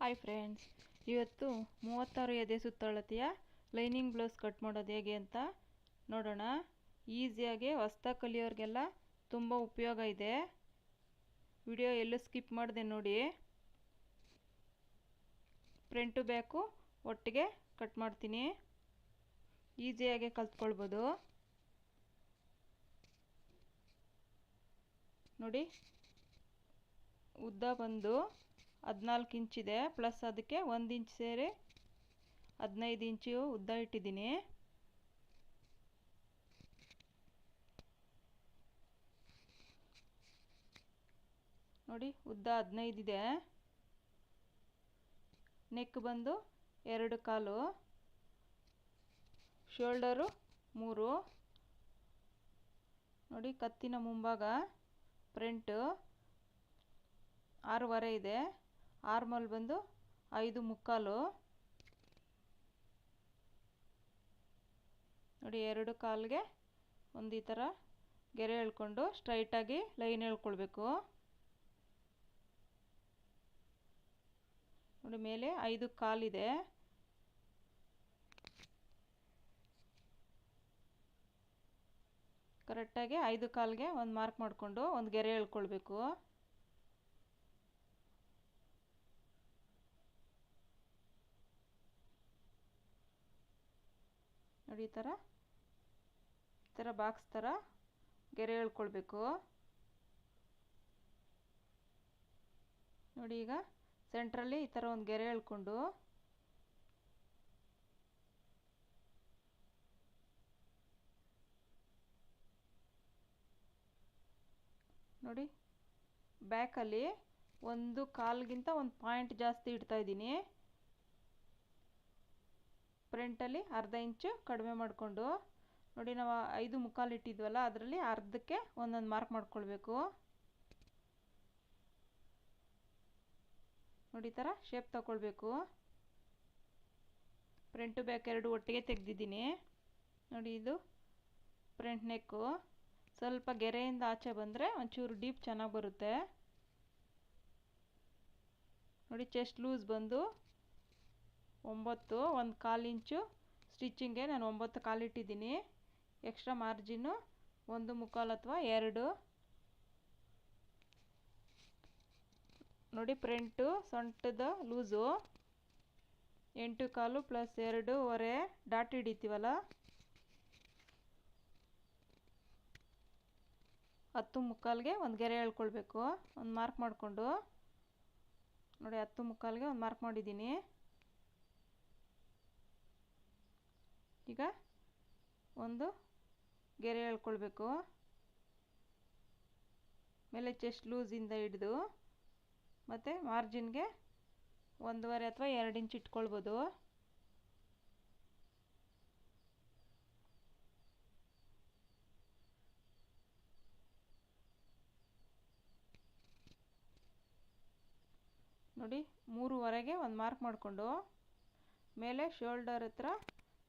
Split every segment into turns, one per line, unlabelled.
Hi friends ಇವತ್ತು ಮೂವತ್ತಾರು ಎದೆ ಸುತ್ತಳತೆಯ ಲೈನಿಂಗ್ ಬ್ಲೌಸ್ ಕಟ್ ಮಾಡೋದು ಹೇಗೆ ಅಂತ ನೋಡೋಣ. ಈಸಿಯಾಗಿ ಹೊಸ್ದಾಗಿ ಕಲಿಯೋರಿಗೆಲ್ಲ ತುಂಬ ಉಪಯೋಗ ಇದೆ. ವಿಡಿಯೋ ಎಲ್ಲೂ ಸ್ಕಿಪ್ ಮಾಡಿದೆ ನೋಡಿ. ಫ್ರಂಟು ಬ್ಯಾಕು ಒಟ್ಟಿಗೆ ಕಟ್ ಮಾಡ್ತೀನಿ. ಈಸಿಯಾಗಿ ಕಲ್ತ್ಕೊಳ್ಬೋದು. ನೋಡಿ, ಉದ್ದ ಬಂದು ಹದಿನಾಲ್ಕು ಇಂಚಿದೆ ಪ್ಲಸ್ ಅದಕ್ಕೆ ಒಂದು ಇಂಚ್ ಸೇರಿ ಹದಿನೈದು ಇಂಚು ಉದ್ದ ಇಟ್ಟಿದ್ದೀನಿ. ನೋಡಿ, ಉದ್ದ ಹದಿನೈದು ಇದೆ. ನೆಕ್ ಬಂದು ಎರಡು ಕಾಲು. ಶೋಲ್ಡರು ಮೂರು. ನೋಡಿ, ಕತ್ತಿನ ಮುಂಭಾಗ ಫ್ರಂಟು ಆರೂವರೆ ಇದೆ. ಆರ್ಮಲ್ ಬಂದು ಐದು ಮುಕ್ಕಾಲು. ನೋಡಿ ಎರಡು ಕಾಲಿಗೆ ಒಂದು ಈ ಥರ ಗೆರೆ ಎಳ್ಕೊಂಡು ಸ್ಟ್ರೈಟಾಗಿ ಲೈನ್ ಎಳ್ಕೊಳ್ಬೇಕು ನೋಡಿ ಮೇಲೆ ಐದು ಕಾಲಿದೆ. ಕರೆಕ್ಟಾಗಿ ಐದು ಕಾಲಿಗೆ ಒಂದು ಮಾರ್ಕ್ ಮಾಡಿಕೊಂಡು ಒಂದು ಗೆರೆ ಎಳ್ಕೊಳ್ಬೇಕು ನೋಡಿ ಈ ಥರ ಈ ಥರ ಬಾಕ್ಸ್ ಥರ ಗೆರೆ ಎಳ್ಕೊಳ್ಬೇಕು ನೋಡಿ ಈಗ ಸೆಂಟ್ರಲ್ಲಿ ಈ ಥರ ಒಂದು ಗೆರೆ ಎಳ್ಕೊಂಡು ನೋಡಿ ಬ್ಯಾಕಲ್ಲಿ ಒಂದು ಕಾಲ್ಗಿಂತ ಒಂದು ಪಾಯಿಂಟ್ ಜಾಸ್ತಿ ಇಡ್ತಾ ಇದ್ದೀನಿ. ಫ್ರಂಟಲ್ಲಿ ಅರ್ಧ ಇಂಚು ಕಡಿಮೆ ಮಾಡಿಕೊಂಡು, ನೋಡಿ ನಾವು ಐದು ಮುಕ್ಕಾಲು ಇಟ್ಟಿದ್ವಲ್ಲ, ಅದರಲ್ಲಿ ಅರ್ಧಕ್ಕೆ ಒಂದೊಂದು ಮಾರ್ಕ್ ಮಾಡ್ಕೊಳ್ಬೇಕು. ನೋಡಿ ಥರ ಶೇಪ್ ತಗೊಳ್ಬೇಕು ಫ್ರಂಟು ಬ್ಯಾಕ್ ಎರಡು ಒಟ್ಟಿಗೆ ತೆಗೆದಿದ್ದೀನಿ. ನೋಡಿ ಇದು ಫ್ರಂಟ್ ನೆಕ್ಕು ಸ್ವಲ್ಪ ಗೆರೆಯಿಂದ ಆಚೆ ಬಂದರೆ ಒಂಚೂರು ಡೀಪ್ ಚೆನ್ನಾಗಿ ಬರುತ್ತೆ. ನೋಡಿ ಚೆಸ್ಟ್ ಲೂಸ್ ಬಂದು ಒಂಬತ್ತು, ಒಂದು ಕಾಲು ಇಂಚು ಸ್ಟಿಚಿಂಗೆ ನಾನು ಒಂಬತ್ತು ಕಾಲಿಟ್ಟಿದ್ದೀನಿ ಎಕ್ಸ್ಟ್ರಾ ಮಾರ್ಜಿನ್ನು ಒಂದು ಮುಕ್ಕಾಲು ಅಥವಾ ಎರಡು. ನೋಡಿ ಪ್ರಿಂಟು ಸೊಂಟದ ಲೂಸು. ಎಂಟು ಕಾಲು ಪ್ಲಸ್ ಎರಡು ಒರೆ ಡಾಟ್ ಹಿಡಿತೀವಲ್ಲ? ಹತ್ತು ಮುಕ್ಕಾಲ್ಗೆ ಒಂದು ಗೆರೆ ಎಳ್ಕೊಳ್ಬೇಕು. ಒಂದು ಮಾರ್ಕ್ ಮಾಡಿಕೊಂಡು. ನೋಡಿ ಹತ್ತು ಮುಕ್ಕಾಲ್ಗೆ ಒಂದು ಮಾರ್ಕ್ ಮಾಡಿದ್ದೀನಿ. ಈಗ ಒಂದು ಗೆರೆ ಎಳ್ಕೊಳ್ಬೇಕು. ಮೇಲೆ ಚೆಸ್ಟ್ ಲೂಸಿಂದ ಹಿಡಿದು ಮತ್ತು ಮಾರ್ಜಿನ್ಗೆ ಒಂದೂವರೆ ಅಥವಾ ಎರಡು ಇಂಚ್ ಇಟ್ಕೊಳ್ಬೋದು. ನೋಡಿ ಮೂರುವರೆಗೆ ಒಂದು ಮಾರ್ಕ್ ಮಾಡಿಕೊಂಡು ಮೇಲೆ ಶೋಲ್ಡರ್ ಹತ್ರ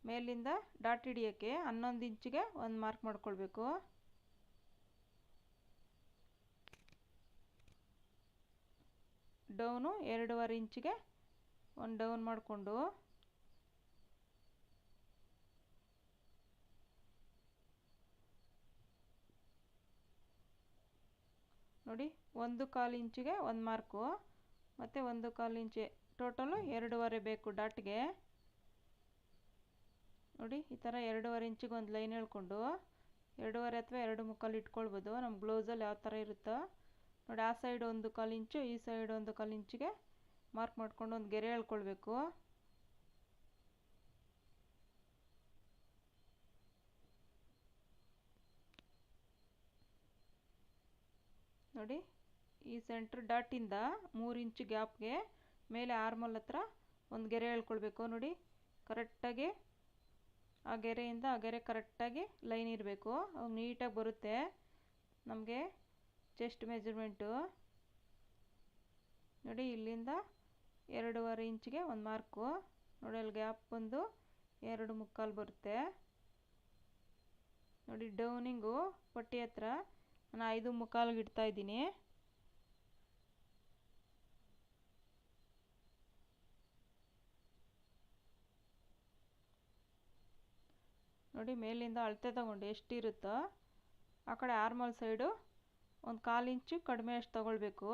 ಮೇಲಿಂದ ಡಾಟ್ ಹಿಡಿಯೋಕ್ಕೆ ಹನ್ನೊಂದು ಇಂಚಿಗೆ ಒಂದು ಮಾರ್ಕ್ ಮಾಡ್ಕೊಳ್ಬೇಕು. ಡೌನು ಎರಡೂವರೆ ಇಂಚಿಗೆ ಒಂದು ಡೌನ್ ಮಾಡಿಕೊಂಡು ನೋಡಿ ಒಂದು ಕಾಲು ಇಂಚಿಗೆ ಒಂದು ಮಾರ್ಕು. ಮತ್ತು ಒಂದು ಕಾಲು ಇಂಚೆ ಟೋಟಲು ಎರಡೂವರೆ ಬೇಕು ಡಾಟ್ಗೆ. ನೋಡಿ, ಈ ಥರ ಎರಡೂವರೆ ಇಂಚಿಗೆ ಒಂದು ಲೈನ್ ಹೇಳ್ಕೊಂಡು, ಎರಡೂವರೆ ಅಥವಾ ಎರಡು ಮುಕ್ಕಾಲು ಇಟ್ಕೊಳ್ಬೋದು. ನಮ್ಮ ಬ್ಲೌಸಲ್ಲಿ ಯಾವ ಥರ ಇರುತ್ತೋ. ನೋಡಿ, ಆ ಸೈಡ್ ಒಂದು ಕಾಲು ಇಂಚು, ಈ ಸೈಡ್ ಒಂದು ಕಾಲು ಇಂಚಿಗೆ ಮಾರ್ಕ್ ಮಾಡಿಕೊಂಡು ಒಂದು ಗೆರೆ ಎಳ್ಕೊಳ್ಬೇಕು ನೋಡಿ, ಈ ಸೆಂಟ್ರ್ ಡಾಟಿಂದ ಮೂರು ಇಂಚು ಗ್ಯಾಪ್ಗೆ ಮೇಲೆ ಆರ್ಮಲ್ ಹತ್ರ ಒಂದು ಗೆರೆ ಎಳ್ಕೊಳ್ಬೇಕು ನೋಡಿ ಕರೆಕ್ಟಾಗಿ ಆ ಗೆರೆಯಿಂದ ಆ ಗೆರೆ ಕರೆಕ್ಟಾಗಿ ಲೈನ್ ಇರಬೇಕು. ಅವಾಗ ನೀಟಾಗಿ ಬರುತ್ತೆ. ನಮಗೆ ಚೆಸ್ಟ್ ಮೆಜರ್ಮೆಂಟು ನೋಡಿ, ಇಲ್ಲಿಂದ ಎರಡೂವರೆ ಇಂಚಿಗೆ ಒಂದು ಮಾರ್ಕು ನೋಡಿ, ಅಲ್ಲಿ ಗ್ಯಾಪ್ ಬಂದು ಎರಡು ಮುಕ್ಕಾಲು ಬರುತ್ತೆ. ನೋಡಿ ಡೌನಿಂಗು ಪಟ್ಟಿ ಹತ್ರ ನಾನು ಐದು ಮುಕ್ಕಾಲಿಗೆ ಇಡ್ತಾ ನೋಡಿ, ಮೇಲಿಂದ ಅಳತೆ ತಗೊಂಡು ಎಷ್ಟಿರುತ್ತೋ ಆ ಕಡೆ ಆರ್ಮಲ್ ಸೈಡು ಒಂದು ಕಾಲು ಇಂಚು ಕಡಿಮೆ ಅಷ್ಟು ತಗೊಳ್ಬೇಕು.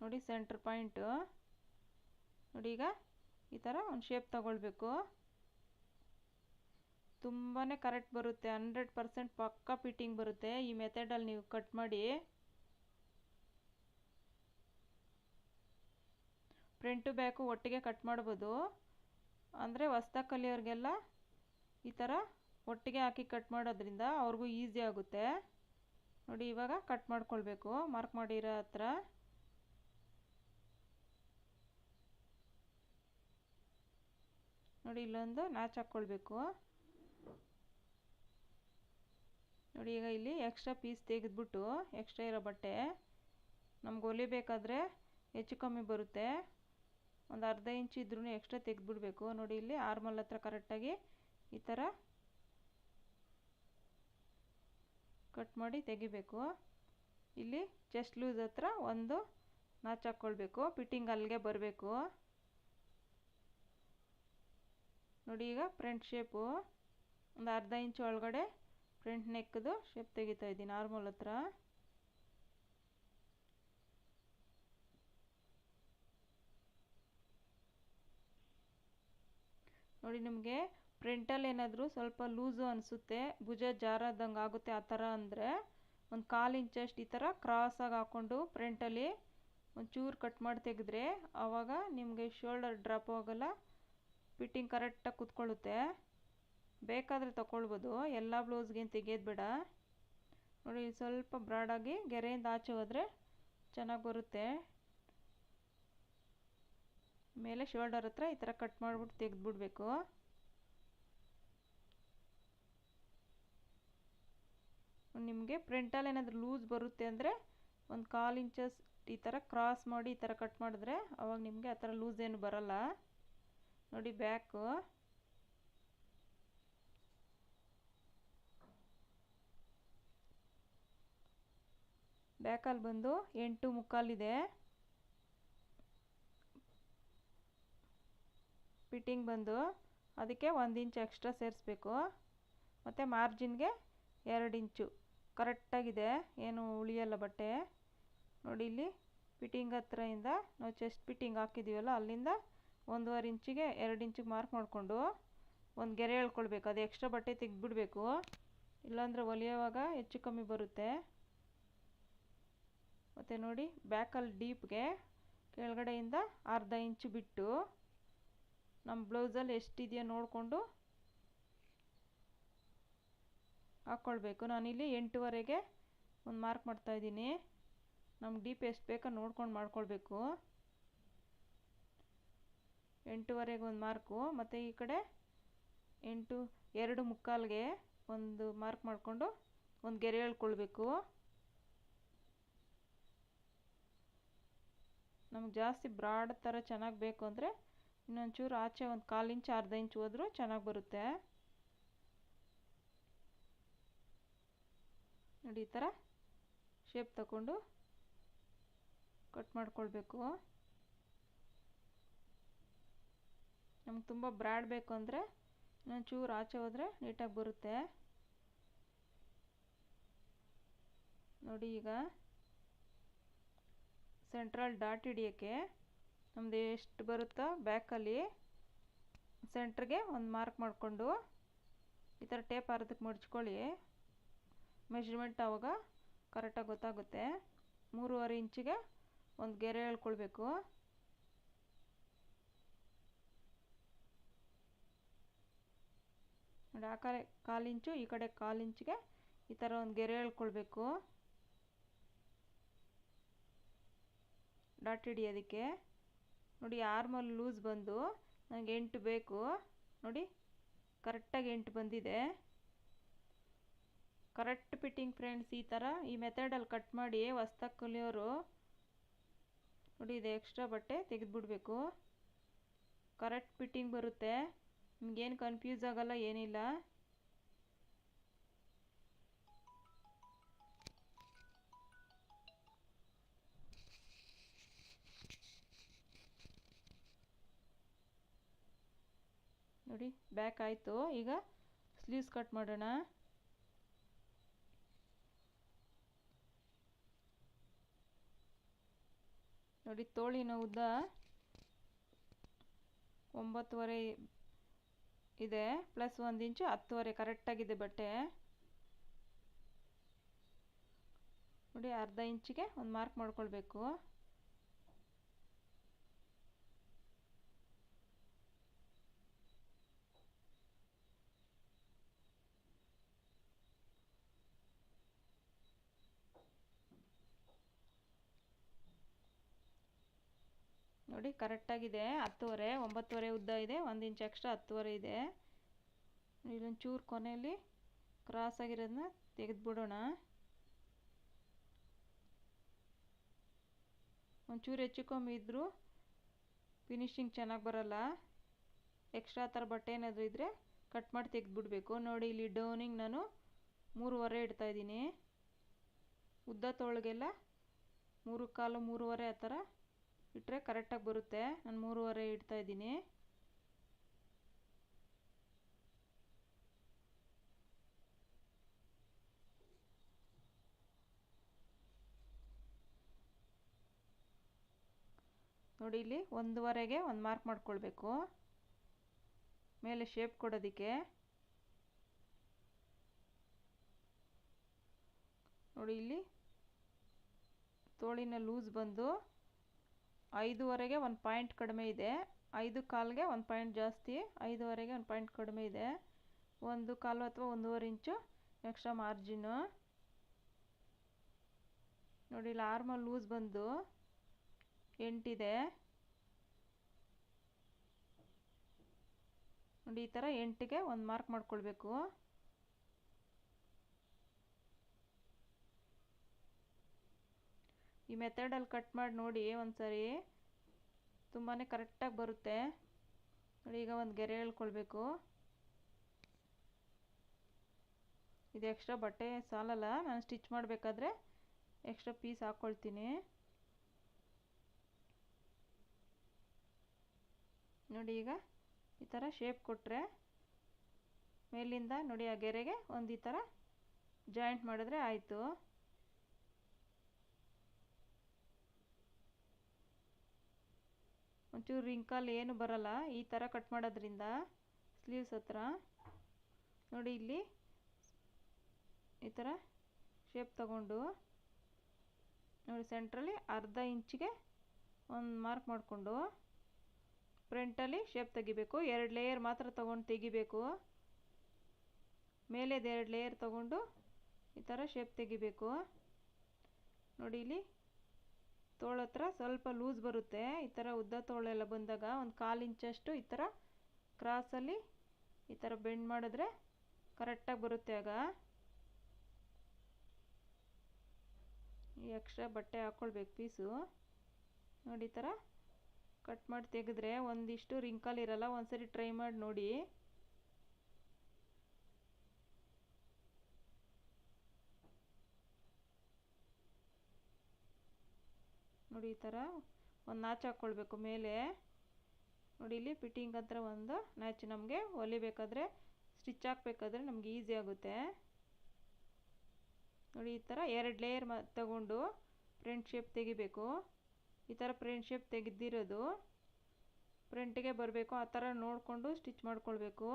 ನೋಡಿ, ಸೆಂಟ್ರ್ ಪಾಯಿಂಟು. ನೋಡಿ, ಈಗ ಈ ಥರ ಒಂದು ಶೇಪ್ ತಗೊಳ್ಬೇಕು. ತುಂಬಾ ಕರೆಕ್ಟ್ ಬರುತ್ತೆ, ಹಂಡ್ರೆಡ್ ಪರ್ಸೆಂಟ್ ಪಕ್ಕ ಫಿಟ್ಟಿಂಗ್ ಬರುತ್ತೆ. ಈ ಮೆಥಡಲ್ಲಿ ನೀವು ಕಟ್ ಮಾಡಿ. ಫ್ರಂಟು ಬ್ಯಾಕು ಒಟ್ಟಿಗೆ ಕಟ್ ಮಾಡ್ಬೋದು. ಅಂದರೆ ಹೊಸ್ದಾಗಿ ಕಲಿಯೋರಿಗೆಲ್ಲ ಈ ಥರ ಒಟ್ಟಿಗೆ ಹಾಕಿ ಕಟ್ ಮಾಡೋದ್ರಿಂದ ಅವ್ರಿಗೂ ಈಸಿ ಆಗುತ್ತೆ. ನೋಡಿ, ಇವಾಗ ಕಟ್ ಮಾಡ್ಕೊಳ್ಬೇಕು. ಮಾರ್ಕ್ ಮಾಡಿರೋ ಹತ್ರ. ನೋಡಿ, ಇಲ್ಲೊಂದು ನ್ಯಾಚ್ ಹಾಕ್ಕೊಳ್ಬೇಕು ನೋಡಿ, ಈಗ ಇಲ್ಲಿ ಎಕ್ಸ್ಟ್ರಾ ಪೀಸ್ ತೆಗೆದ್ಬಿಟ್ಟು ಎಕ್ಸ್ಟ್ರಾ ಇರೋ ಬಟ್ಟೆ. ನಮ್ಗೆ ಹೊಲಿಬೇಕಾದ್ರೆ ಹೆಚ್ಚು ಕಮ್ಮಿ ಬರುತ್ತೆ. ಒಂದು ಅರ್ಧ ಇಂಚು ಇದ್ರೂ ಎಕ್ಸ್ಟ್ರಾ ತೆಗೆದ್ಬಿಡ್ಬೇಕು. ನೋಡಿ ಇಲ್ಲಿ ಆರ್ಮಲ್ ಹತ್ರ ಕರೆಕ್ಟಾಗಿ ಈ ಥರ ಕಟ್ ಮಾಡಿ ತೆಗಿಬೇಕು. ಇಲ್ಲಿ ಚೆಸ್ಟ್ ಲೂಸ್ ಹತ್ರ ಒಂದು ನಾಚ್ ಹಾಕ್ಕೊಳ್ಬೇಕು. ಫಿಟ್ಟಿಂಗ್ ಅಲ್ಲಿಗೆ ಬರಬೇಕು. ನೋಡಿ ಈಗ ಫ್ರಂಟ್ ಶೇಪು ಒಂದು ಅರ್ಧ ಇಂಚು ಒಳಗಡೆ ಫ್ರಂಟ್ ನೆಕ್ದು ಶೇಪ್ ತೆಗಿತಾ ಇದ್ದೀನಿ ನಾರ್ಮಲ್ ಹತ್ರ. ನೋಡಿ ನಿಮಗೆ ಪ್ರಿಂಟಲ್ಲಿ ಏನಾದರೂ ಸ್ವಲ್ಪ ಲೂಸು ಅನಿಸುತ್ತೆ, ಭುಜ ಜಾರದಂಗೆ ಆಗುತ್ತೆ ಆ ಥರ ಅಂದರೆ ಒಂದು ಕಾಲು ಇಂಚಷ್ಟು ಈ ಥರ ಕ್ರಾಸಾಗಿ ಹಾಕ್ಕೊಂಡು ಪ್ರಿಂಟಲ್ಲಿ ಒಂಚೂರು ಕಟ್ ಮಾಡಿ ತೆಗೆದ್ರೆ ಆವಾಗ ನಿಮಗೆ ಶೋಲ್ಡರ್ ಡ್ರಾಪ್ ಆಗೋಲ್ಲ ಫಿಟ್ಟಿಂಗ್ ಕರೆಕ್ಟಾಗಿ ಕುತ್ಕೊಳ್ಳುತ್ತೆ. ಬೇಕಾದರೆ ತಗೊಳ್ಬೋದು ಎಲ್ಲ ಬ್ಲೌಸ್ಗೇನು ತೆಗೆಯೋದು ಬೇಡ. ನೋಡಿ ಸ್ವಲ್ಪ ಬ್ರಾಡಾಗಿ ಗೆರೆಯಿಂದ ಆಚೆ ಹೋದರೆ ಚೆನ್ನಾಗಿ ಬರುತ್ತೆ. ಮೇಲೆ ಶೋಲ್ಡರ್ ಹತ್ರ ಈ ಥರ ಕಟ್ ಮಾಡಿಬಿಟ್ಟು ತೆಗೆದ್ಬಿಡ್ಬೇಕು. ನಿಮಗೆ ಪ್ರಿಂಟಲ್ಲಿ ಏನಾದರೂ ಲೂಸ್ ಬರುತ್ತೆ ಅಂದರೆ ಒಂದು ಕಾಲು ಇಂಚಸ್ ಈ ಥರ ಕ್ರಾಸ್ ಮಾಡಿ ಈ ಥರ ಕಟ್ ಮಾಡಿದ್ರೆ ಅವಾಗ ನಿಮಗೆ ಆ ಥರ ಲೂಸ್ ಏನು ಬರಲ್ಲ. ನೋಡಿ ಬ್ಯಾಕು ಬ್ಯಾಕಲ್ಲಿ ಬಂದು ಎಂಟು ಮುಕ್ಕಾಲಿದೆ ಫಿಟ್ಟಿಂಗ್ ಬಂದು ಅದಕ್ಕೆ ಒಂದು ಇಂಚ್ ಎಕ್ಸ್ಟ್ರಾ ಸೇರಿಸ್ಬೇಕು. ಮತ್ತು ಮಾರ್ಜಿನ್ಗೆ ಎರಡು ಇಂಚು ಕರೆಕ್ಟಾಗಿದೆ ಏನು ಉಳಿಯಲ್ಲ ಬಟ್ಟೆ. ನೋಡಿ ಇಲ್ಲಿ ಫಿಟ್ಟಿಂಗ್ ಹತ್ರದಿಂದ ನಾವು ಚೆಸ್ಟ್ ಫಿಟ್ಟಿಂಗ್ ಹಾಕಿದ್ದೀವಲ್ಲ ಅಲ್ಲಿಂದ ಒಂದೂವರೆ ಇಂಚಿಗೆ ಎರಡು ಇಂಚಿಗೆ ಮಾರ್ಕ್ ಮಾಡಿಕೊಂಡು ಒಂದು ಗೆರೆ ಎಳ್ಕೊಳ್ಬೇಕು. ಅದು ಎಕ್ಸ್ಟ್ರಾ ಬಟ್ಟೆ ತೆಗೆದ್ಬಿಡ್ಬೇಕು. ಇಲ್ಲಾಂದರೆ ಹೊಲಿಯೋವಾಗ ಹೆಚ್ಚು ಕಮ್ಮಿ ಬರುತ್ತೆ. ಮತ್ತು ನೋಡಿ ಬ್ಯಾಕಲ್ಲಿ ಡೀಪ್ಗೆ ಕೆಳಗಡೆಯಿಂದ ಅರ್ಧ ಇಂಚು ಬಿಟ್ಟು ನಮ್ಮ ಬ್ಲೌಸಲ್ಲಿ ಎಷ್ಟಿದೆಯೋ ನೋಡಿಕೊಂಡು ಹಾಕ್ಕೊಳ್ಬೇಕು ನಾನಿಲ್ಲಿ ಎಂಟುವರೆಗೆ ಒಂದು ಮಾರ್ಕ್ ಮಾಡ್ತಾಯಿದ್ದೀನಿ ನಮ್ಗೆ ಡೀಪ್ ಎಷ್ಟು ಬೇಕೋ ನೋಡ್ಕೊಂಡು ಮಾಡ್ಕೊಳ್ಬೇಕು. ಎಂಟುವರೆಗೆ ಒಂದು ಮಾರ್ಕು. ಮತ್ತು ಈ ಕಡೆ ಎಂಟು, ಎರಡು ಮುಕ್ಕಾಲ್ಗೆ ಒಂದು ಮಾರ್ಕ್ ಮಾಡಿಕೊಂಡು ಒಂದು ಗೆರೆ ಹೇಳ್ಕೊಳ್ಬೇಕು. ನಮ್ಗೆ ಜಾಸ್ತಿ ಬ್ರಾಡ್ ಥರ ಚೆನ್ನಾಗಿ ಬೇಕು ಅಂದರೆ ಇನ್ನೊಂಚೂರು ಆಚೆ ಒಂದು ಕಾಲು ಇಂಚು, ಅರ್ಧ ಇಂಚು ಹೋದರೂ ಚೆನ್ನಾಗಿ ಬರುತ್ತೆ. ನೋಡಿ ಈ ಥರ ಶೇಪ್ ತಗೊಂಡು ಕಟ್ ಮಾಡ್ಕೊಳ್ಬೇಕು. ನಮ್ಗೆ ತುಂಬ ಬ್ರಾಡ್ ಬೇಕು ಅಂದರೆ ಇನ್ನೊಂಚೂರು ಆಚೆ ಹೋದರೆ ನೀಟಾಗಿ ಬರುತ್ತೆ. ನೋಡಿ ಈಗ ಸೆಂಟ್ರಲ್ ಡಾಟ್ ಹಿಡಿಯೋಕ್ಕೆ ನಮ್ಮದು ಎಷ್ಟು ಬರುತ್ತೋ ಬ್ಯಾಕಲ್ಲಿ ಸೆಂಟ್ರಿಗೆ ಒಂದು ಮಾರ್ಕ್ ಮಾಡಿಕೊಂಡು ಈ ಥರ ಟೇಪ್ ಅರ್ಧಕ್ಕೆ ಮುಡ್ಚ್ಕೊಳ್ಳಿ. ಮೆಷರ್ಮೆಂಟ್ ಆವಾಗ ಕರೆಕ್ಟಾಗಿ ಗೊತ್ತಾಗುತ್ತೆ. ಮೂರುವರೆ ಇಂಚಿಗೆ ಒಂದು ಗೆರೆ ಎಳ್ಕೊಳ್ಬೇಕು ನೋಡಿ, ಆ ಕಡೆ ಕಾಲು ಇಂಚು, ಈ ಕಡೆ ಕಾಲು ಇಂಚಿಗೆ ಈ ಥರ ಒಂದು ಗೆರೆ ಎಳ್ಕೊಳ್ಬೇಕು ಡಾಟ್ ಹಿಡಿಯೋದಕ್ಕೆ. ನೋಡಿ ಆರ್ಮಲ್ ಲೂಸ್ ಬಂದು ನನಗೆ ಎಂಟು ಬೇಕು. ನೋಡಿ ಕರೆಕ್ಟಾಗಿ ಎಂಟು ಬಂದಿದೆ. ಕರೆಕ್ಟ್ ಫಿಟ್ಟಿಂಗ್ ಫ್ರೆಂಡ್ಸ್ ಈ ಥರ ಈ ಮೆಥಡಲ್ಲಿ ಕಟ್ ಮಾಡಿ ಹೊಸ್ದಾಗಿ ಕಲಿಯೋರು ನೋಡಿ, ಇದು ಎಕ್ಸ್ಟ್ರಾ ಬಟ್ಟೆ ತೆಗೆದುಬಿಡ್ಬೇಕು. ಕರೆಕ್ಟ್ ಫಿಟ್ಟಿಂಗ್ ಬರುತ್ತೆ. ನಿಮ್ಗೇನು ಕನ್ಫ್ಯೂಸ್ ಆಗೋಲ್ಲ, ಏನಿಲ್ಲ. ನೋಡಿ ಬ್ಯಾಕ್ ಆಯಿತು. ಈಗ ಸ್ಲೀವ್ಸ್ ಕಟ್ ಮಾಡೋಣ. ನೋಡಿ, ತೋಳಿನ ಉದ್ದ ಒಂಬತ್ತುವರೆ ಇದೆ ಪ್ಲಸ್ ಒಂದು ಇಂಚು ಹತ್ತುವರೆ ಕರೆಕ್ಟಾಗಿದೆ ಬಟ್ಟೆ. ನೋಡಿ, ಅರ್ಧ ಇಂಚಿಗೆ ಒಂದು ಮಾರ್ಕ್ ಮಾಡ್ಕೊಳ್ಬೇಕು. ನೋಡಿ, ಕರೆಕ್ಟಾಗಿದೆ. ಹತ್ತುವರೆ, ಒಂಬತ್ತುವರೆ ಉದ್ದ ಇದೆ. ಒಂದು ಇಂಚ್ ಎಕ್ಸ್ಟ್ರಾ ಹತ್ತುವರೆ ಇದೆ. ಇಲ್ಲೊಂದು ಚೂರು ಕೊನೆಯಲ್ಲಿ ಕ್ರಾಸ್ ಆಗಿರೋದನ್ನ ತೆಗೆದುಬಿಡೋಣ. ಒಂಚೂರು ಹೆಚ್ಚು ಕಮ್ಮಿ ಇದ್ದರೂ ಫಿನಿಶಿಂಗ್ ಚೆನ್ನಾಗಿ ಬರೋಲ್ಲ. ಎಕ್ಸ್ಟ್ರಾ ಥರ ಬಟ್ಟೆ ಏನಾದರೂ ಇದ್ದರೆ ಕಟ್ ಮಾಡಿ ತೆಗೆದುಬಿಡ್ಬೇಕು. ನೋಡಿ, ಇಲ್ಲಿ ಡೌನಿಂಗ್ ನಾನು ಮೂರುವರೆ ಇಡ್ತಾಯಿದ್ದೀನಿ ಉದ್ದ ತೋಳಿಗೆಲ್ಲ ಮೂರು ಕಾಲು ಮೂರುವರೆ ಆ ಥರ ಇಟ್ಟರೆ ಕರೆಕ್ಟಾಗಿ ಬರುತ್ತೆ. ನಾನು ಮೂರುವರೆ ಇಡ್ತಾ ಇದ್ದೀನಿ. ನೋಡಿ ಇಲ್ಲಿ ಒಂದುವರೆಗೆ ಒಂದು ಮಾರ್ಕ್ ಮಾಡ್ಕೊಳ್ಬೇಕು. ಮೇಲೆ ಶೇಪ್ ಕೊಡೋದಕ್ಕೆ. ನೋಡಿ ಇಲ್ಲಿ ತೋಳಿನ ಲೂಸ್ ಬಂದು ಐದುವರೆಗೆ ಒಂದು ಪಾಯಿಂಟ್ ಕಡಿಮೆ ಇದೆ. ಐದು ಕಾಲ್ಗೆ ಒಂದು ಪಾಯಿಂಟ್ ಜಾಸ್ತಿ, ಐದುವರೆಗೆ ಒಂದು ಪಾಯಿಂಟ್ ಕಡಿಮೆ ಇದೆ. ಒಂದು ಕಾಲು ಅಥವಾ ಒಂದೂವರೆ ಇಂಚು ಎಕ್ಸ್ಟ್ರಾ ಮಾರ್ಜಿನ್ನು ನೋಡಿ ಇಲ್ಲಿ ಲೂಸ್ ಬಂದು ಎಂಟಿದೆ. ನೋಡಿ, ಈ ಥರ ಎಂಟಿಗೆ ಒಂದು ಮಾರ್ಕ್ ಮಾಡ್ಕೊಳ್ಬೇಕು. ಈ ಮೆಥಡಲ್ಲಿ ಕಟ್ ಮಾಡಿ ನೋಡಿ, ಒಂದ್ಸರಿ ತುಂಬಾ ಕರೆಕ್ಟಾಗಿ ಬರುತ್ತೆ. ನೋಡಿ, ಈಗ ಒಂದು ಗೆರೆ ಹೇಳ್ಕೊಳ್ಬೇಕು. ಇದು ಎಕ್ಸ್ಟ್ರಾ ಬಟ್ಟೆ ಸಾಲಲ್ಲ, ನಾನು ಸ್ಟಿಚ್ ಮಾಡಬೇಕಾದ್ರೆ ಎಕ್ಸ್ಟ್ರಾ ಪೀಸ್ ಹಾಕ್ಕೊಳ್ತೀನಿ. ನೋಡಿ, ಈಗ ಈ ಥರ ಶೇಪ್ ಕೊಟ್ಟರೆ ಮೇಲಿಂದ ನೋಡಿ, ಆ ಗೆರೆಗೆ ಒಂದು ಈ ಥರ ಜಾಯಿಂಟ್ ಮಾಡಿದ್ರೆ ಆಯಿತು. ಒಂಚೂರು ರಿಂಕಲ್ ಏನು ಬರಲ್ಲ. ಈ ಥರ ಕಟ್ ಮಾಡೋದ್ರಿಂದ ಸ್ಲೀವ್ಸ್ ಹತ್ರ. ನೋಡಿ ಇಲ್ಲಿ ಈ ಥರ ಶೇಪ್ ತಗೊಂಡು ನೋಡಿ ಸೆಂಟ್ರಲ್ಲಿ ಅರ್ಧ ಇಂಚಿಗೆ ಒಂದು ಮಾರ್ಕ್ ಮಾಡಿಕೊಂಡು ಫ್ರಂಟಲ್ಲಿ ಶೇಪ್ ತೆಗಿಬೇಕು. ಎರಡು ಲೇಯರ್ ಮಾತ್ರ ತೊಗೊಂಡು ತೆಗಿಬೇಕು. ಮೇಲೆದು ಎರಡು ಲೇಯರ್ ತೊಗೊಂಡು ಈ ಥರ ಶೇಪ್ ತೆಗಿಬೇಕು. ನೋಡಿ ಇಲ್ಲಿ ತೋಳ ಹತ್ರ ಸ್ವಲ್ಪ ಲೂಸ್ ಬರುತ್ತೆ. ಈ ಥರ ಉದ್ದ ತೋಳೆಲ್ಲ ಬಂದಾಗ ಒಂದು ಕಾಲು ಇಂಚಷ್ಟು ಈ ಥರ ಕ್ರಾಸಲ್ಲಿ ಈ ಥರ ಬೆಂಡ್ ಮಾಡಿದ್ರೆ ಕರೆಕ್ಟಾಗಿ ಬರುತ್ತೆ ಆಗ. ಈ ಎಕ್ಸ್ಟ್ರಾ ಬಟ್ಟೆ ಹಾಕ್ಕೊಳ್ಬೇಕು ಪೀಸು ನೋಡಿ ಈ ಥರ ಕಟ್ ಮಾಡಿ ತೆಗೆದ್ರೆ ಒಂದಿಷ್ಟು ರಿಂಕಲ್ ಇರಲ್ಲ, ಒಂದ್ಸರಿ ಟ್ರೈ ಮಾಡಿ ನೋಡಿ. ನೋಡಿ ಈ ಥರ ಒಂದು ನಾಚ್ ಹಾಕ್ಕೊಳ್ಬೇಕು. ಮೇಲೆ ನೋಡಿ ಇಲ್ಲಿ ಫಿಟ್ಟಿಂಗ್ ಹತ್ರ ಒಂದು ನ್ಯಾಚ್ ನಮಗೆ ಹೊಲಿಬೇಕಾದ್ರೆ ಸ್ಟಿಚ್ ಹಾಕ್ಬೇಕಾದ್ರೆ ನಮ್ಗೆ ಈಸಿ ಆಗುತ್ತೆ. ನೋಡಿ ಈ ಥರ ಎರಡು ಲೇಯರ್ ಮ ತಗೊಂಡು ಫ್ರಂಟ್ ಶೇಪ್ ತೆಗಿಬೇಕು. ಈ ಥರ ಫ್ರಂಟ್ ಶೇಪ್ ತೆಗೆದಿರೋದು ಫ್ರಂಟಿಗೆ ಬರಬೇಕು. ಆ ಥರ ನೋಡಿಕೊಂಡು ಸ್ಟಿಚ್ ಮಾಡ್ಕೊಳ್ಬೇಕು.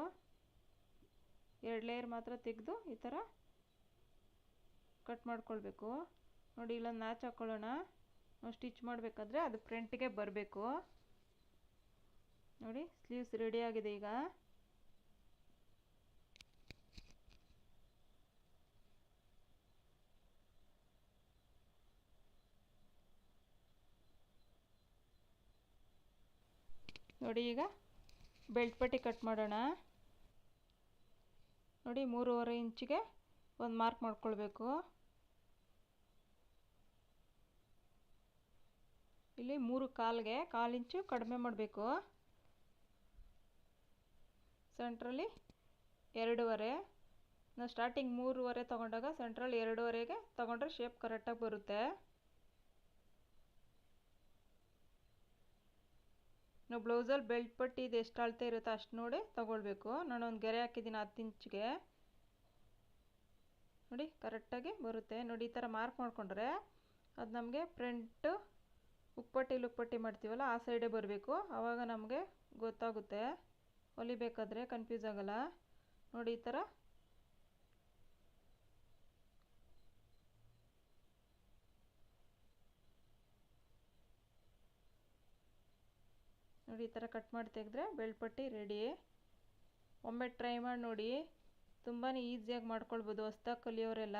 ಎರಡು ಲೇಯರ್ ಮಾತ್ರ ತೆಗೆದು ಈ ಥರ ಕಟ್ ಮಾಡ್ಕೊಳ್ಬೇಕು. ನೋಡಿ ಇಲ್ಲೊಂದು ನ್ಯಾಚ್ ಹಾಕ್ಕೊಳ್ಳೋಣ. ನಾವು ಸ್ಟಿಚ್ ಮಾಡಬೇಕಾದ್ರೆ ಅದು ಫ್ರಂಟಿಗೆ ಬರಬೇಕು. ನೋಡಿ, ಸ್ಲೀವ್ಸ್ ರೆಡಿ ಆಗಿದೆ ಈಗ. ನೋಡಿ ಈಗ ಬೆಲ್ಟ್ ಪಟ್ಟಿ ಕಟ್ ಮಾಡೋಣ. ನೋಡಿ, ಮೂರುವರೆ ಇಂಚಿಗೆ ಒಂದು ಮಾರ್ಕ್ ಮಾಡ್ಕೊಳ್ಬೇಕು. ಇಲ್ಲಿ ಮೂರು ಕಾಲಿಗೆ ಕಾಲು ಇಂಚು ಕಡಿಮೆ ಮಾಡಬೇಕು. ಸೆಂಟ್ರಲ್ಲಿ ಎರಡೂವರೆ. ನಾವು ಸ್ಟಾರ್ಟಿಂಗ್ ಮೂರುವರೆ ತೊಗೊಂಡಾಗ ಸೆಂಟ್ರಲ್ಲಿ ಎರಡೂವರೆಗೆ ತೊಗೊಂಡ್ರೆ ಶೇಪ್ ಕರೆಕ್ಟಾಗಿ ಬರುತ್ತೆ. ನಾವು ಬ್ಲೌಸಲ್ಲಿ ಬೆಲ್ಟ್ ಪಟ್ಟಿ ಇದು ಎಷ್ಟು ಅಳತೆ ಇರುತ್ತೋ ಅಷ್ಟು ನೋಡಿ ತೊಗೊಳ್ಬೇಕು. ನಾನು ಒಂದು ಗೆರೆ ಹಾಕಿದ್ದೀನಿ ಹತ್ತು ಇಂಚ್ಗೆ. ನೋಡಿ ಕರೆಕ್ಟಾಗಿ ಬರುತ್ತೆ. ನೋಡಿ ಈ ಥರ ಮಾರ್ಕ್ ಮಾಡಿಕೊಂಡ್ರೆ ಅದು ನಮಗೆ ಫ್ರಂಟು ಉಕ್ಪಟ್ಟಿಲಿ ಲುಪ್ಪಟ್ಟಿ ಮಾಡ್ತೀವಲ್ಲ, ಆ ಸೈಡೇ ಬರಬೇಕು. ಆವಾಗ ನಮಗೆ ಗೊತ್ತಾಗುತ್ತೆ. ಹೊಲಿಬೇಕಾದ್ರೆ ಕನ್ಫ್ಯೂಸ್ ಆಗಲ್ಲ. ನೋಡಿ ಈ ಥರ ನೋಡಿ ಈ ಥರ ಕಟ್ ಮಾಡಿ ತೆಗೆದ್ರೆ ಬೆಳ್ಪಟ್ಟಿ ರೆಡಿ ಒಮ್ಮೆ ಟ್ರೈ ಮಾಡಿ ನೋಡಿ. ತುಂಬಾ ಈಸಿಯಾಗಿ ಮಾಡ್ಕೊಳ್ಬೋದು ಹೊಸ್ದಾಗಿ ಕಲಿಯೋರೆಲ್ಲ.